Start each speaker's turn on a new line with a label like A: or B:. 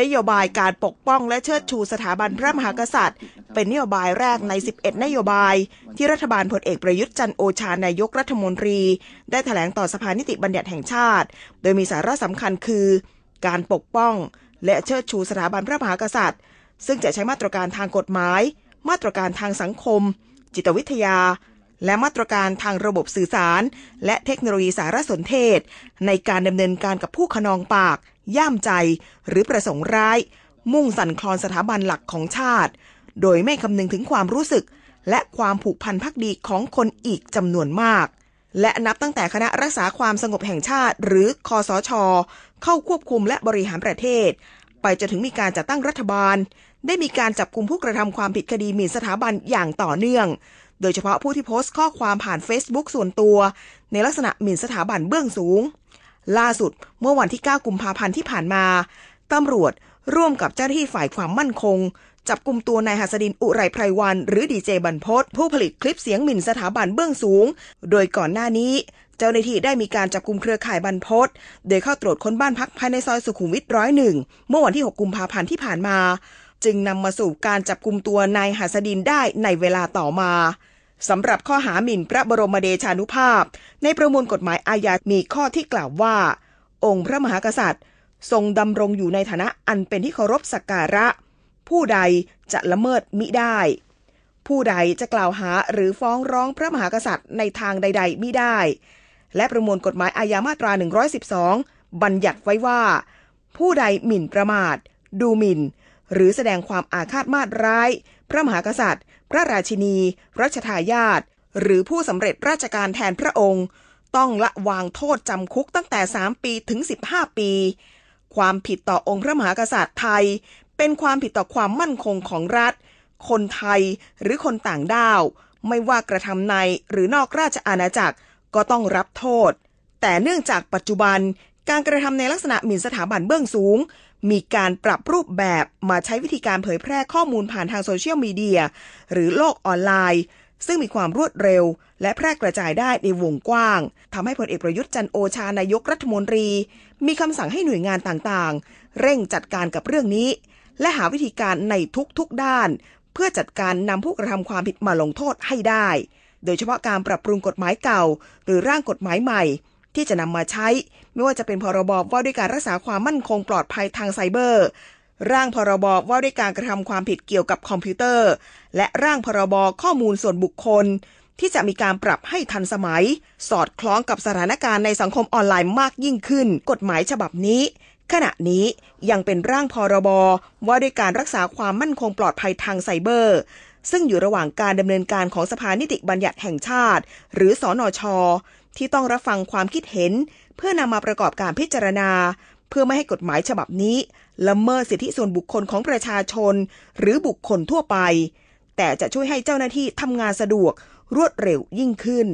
A: นโยบายการปกป้องและเชิดชูสถาบันพระมหากษัตริย์ เป็นนโยบายแรกใน 11 นโยบาย ที่รัฐบาลพลเอกประยุทธ์จันโอชานายกรัฐมนตรี ได้ถแถลงต่อสภานิติบัญญัติแห่งชาติ โดยมีสาระสำคัญคือ การปกป้อง และเชิดชูสถาบันพระมหากษัตริย์ ซึ่งจะใช้มาตรการทางกฎหมาย มาตรการทางสังคม จิตวิทยา และมาตรการทางระบบสื่อสาร และเทคโนโลยีสารสนเทศ ในการดำเนินการกับผู้ขนองปาก ย่ามใจ หรือประสงค์ร้าย มุ่งสั่นคลอนสถาบันหลักของชาติ โดยไม่คำนึงถึงความรู้สึก และความผูกพันพักดีของคนอีกจำนวนมาก และนับตั้งแต่คณะรักษาความสงบแห่งชาติ หรือคอสช เข้าควบคุมและบริหารประเทศ ไปจนถึงมีการจัดตั้งรัฐบาล ได้มีการจับกลุ่มผู้กระทำความผิดคดีหมิ่นสถาบันอย่างต่อเนื่อง โดยเฉพาะผู้ที่โพสต์ข้อความผ่าน Facebook ส่วนตัว ในลักษณะหมิ่นสถาบันเบื้องสูง ล่าสุดเมื่อวันที่ 9 กุมภาพันธ์ที่ผ่านมาตำรวจร่วมกับเจ้าหน้าที่ฝ่ายความมั่นคง จับกลุ่มตัวนายหัสดินอุไรไพรวัน หรือดีเจบันพศผู้ผลิตคลิปเสียงหมิ่นสถาบันเบื้องสูง โดยก่อนหน้านี้ เจ้าหน้าที่ได้มีการจับกลุ่มเครือข่ายบันพศโดยเข้าตรวจค้นบ้านพักภายในซอยสุขุมวิทร้อยหนึ่งเมื่อวันที่ 6 กุมภาพันธ์ที่ผ่านมา จึงนำมาสู่การจับกลุ่มตัวนายหัสดินได้ในเวลาต่อมาสำหรับข้อหาหมิ่นพระบรมเดชานุภาพ ในประมวลกฎหมายอาญามีข้อที่กล่าวว่า องค์พระมหากษัตริย์ ทรงดำรงอยู่ในฐานะอันเป็นที่เคารพสักการะ ผู้ใดจะละเมิดมิได้ ผู้ใดจะกล่าวหาหรือฟ้องร้องพระมหากษัตริย์ในทางใด ๆมิได้ และประมวลกฎหมายอาญามาตรา 112 บัญญัติไว้ว่า ผู้ใดหมิ่นประมาท ดูหมิ่น หรือแสดงความอาฆาตมาตร้าย พระมหากษัตริย์ พระราชินี รัชทายาทหรือผู้สำเร็จราชการแทนพระองค์ ต้องละวางโทษจำคุกตั้งแต่ 3 ปีถึง 15 ปี ความผิดต่อองค์พระมหากษัตริย์ไทย เป็นความผิดต่อความมั่นคงของรัฐ คนไทยหรือคนต่างด้าว ไม่ว่ากระทำในหรือนอกราชอาณาจักรก็ต้องรับโทษ แต่เนื่องจากปัจจุบัน การกระทำในลักษณะหมิ่นสถาบันเบื้องสูง มีการปรับรูปแบบมาใช้วิธีการเผยแพร่ข้อมูลผ่านทางโซเชียลมีเดียหรือโลกออนไลน์ ซึ่งมีความรวดเร็ว และแพร่กระจายได้ในวงกว้างทำให้พลเอกประยุทธ์จันโอชานายกรัฐมนตรี มีคำสั่งให้หน่วยงานต่างๆ เร่งจัดการกับเรื่องนี้ และหาวิธีการในทุกๆด้าน เพื่อจัดการนำผู้กระทำความผิดมาลงโทษให้ได้ โดยเฉพาะการปรับปรุงกฎหมายเก่า หรือร่างกฎหมายใหม่ ที่จะนำมาใช้ ไม่ว่าจะเป็นพรบว่าด้วยการรักษาความมั่นคงปลอดภัยทางไซเบอร์ ร่างพรบว่าด้วยการกระทำความผิดเกี่ยวกับคอมพิวเตอร์ และร่างพรบข้อมูลส่วนบุคคล ที่จะมีการปรับให้ทันสมัย สอดคล้องกับสถานการณ์ในสังคมออนไลน์มากยิ่งขึ้น กฎหมายฉบับนี้ขณะนี้ยังเป็นร่างพรบว่าด้วยการรักษาความมั่นคงปลอดภัยทางไซเบอร์ ซึ่งอยู่ระหว่างการดำเนินการของสภานิติบัญญัติแห่งชาติ หรือสอนอชอ ที่ต้องรับฟังความคิดเห็น เพื่อนำมาประกอบการพิจารณา เพื่อไม่ให้กฎหมายฉบับนี้ละเมิดสิทธิส่วนบุคคลของประชาชน หรือบุคคลทั่วไป แต่จะช่วยให้เจ้าหน้าที่ทำงานสะดวกรวดเร็วยิ่งขึ้น